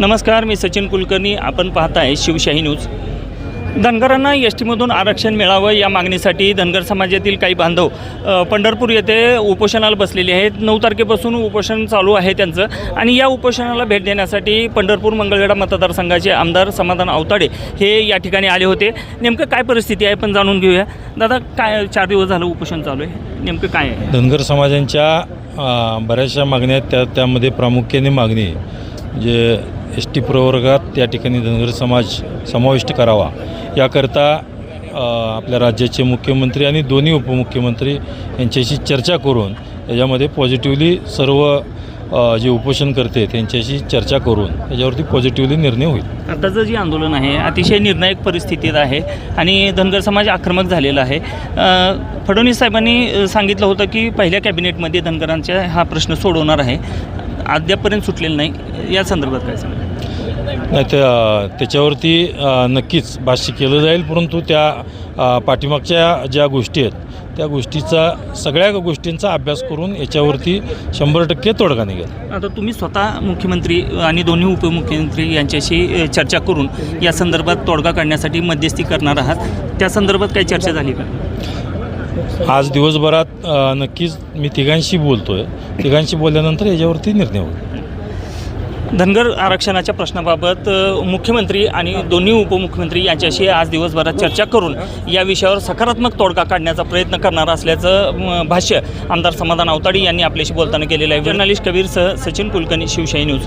नमस्कार मी सचिन कुलकर्णी. आपण पाहताय शिवशाही न्यूज. धनगरांना एस टीमधून आरक्षण मिळावं या मागणीसाठी धनगर समाजातील काही बांधव पंढरपूर येथे उपोषणाला बसलेले आहेत. नऊ तारखेपासून उपोषण चालू आहे त्यांचं आणि या उपोषणाला भेट देण्यासाठी पंढरपूर मंगळवेढा मतदारसंघाचे आमदार समाधान अवताडे हे या ठिकाणी आले होते. नेमकं काय परिस्थिती आहे पण जाणून घेऊया. दादा काय चार दिवस झालं उपोषण चालू आहे. नेमकं काय आहे? धनगर समाजांच्या बऱ्याचशा मागण्या आहेत. त्या त्यामध्ये प्रामुख्याने मागणी आहे. जे एस टी प्रवर्गात त्या ठिकाणी धनगर समाज समाविष्ट करावा. याकरता आपल्या राज्याचे मुख्यमंत्री आणि दोन्ही उपमुख्यमंत्री यांच्याशी चर्चा करून त्याच्यामध्ये पॉझिटिव्हली सर्व जे उपोषण करते त्यांच्याशी चर्चा करून याच्यावरती पॉझिटिव्हली निर्णय होईल. आताचं जे आंदोलन आहे अतिशय निर्णायक परिस्थितीत आहे आणि धनगर समाज आक्रमक झालेला आहे फडणवीस साहेबांनी सांगितलं होतं की पहिल्या कॅबिनेटमध्ये धनगरांचा हा प्रश्न सोडवणार आहे. अद्यापपर्यंत सुटलेला नाही. या संदर्भात काय सांगा नाही त्या त्याच्यावरती नक्कीच भाष्य केलं जाईल परंतु त्या पाठीमागच्या ज्या गोष्टी आहेत त्या गोष्टीचा सगळ्या गोष्टींचा अभ्यास करून याच्यावरती शंभर टक्के तोडगा निघेल. आता तुम्ही स्वतः मुख्यमंत्री आणि दोन्ही उपमुख्यमंत्री यांच्याशी चर्चा करून या संदर्भात तोडगा काढण्यासाठी मध्यस्थी करणार आहात. त्या संदर्भात काही चर्चा झाली का? आज दिवसभरात अ, नक्कीच मी तिघांशी बोलतो आहे तिघांशी बोलल्यानंतर याच्यावरती निर्णय होईल. धनगर आरक्षणाच्या प्रश्नाबाबत अ, मुख्यमंत्री आणि दोन्ही उपमुख्यमंत्री यांच्याशी आज दिवसभरात चर्चा करून या विषयावर सकारात्मक तोडगा काढण्याचा प्रयत्न करणार असल्याचं म, भाष्य आमदार समाधान आवताडी यांनी आपल्याशी बोलताना केलेलं आहे. जर्नलिस्ट कबीरसह सचिन कुलकर्णी शिवशाही न्यूज.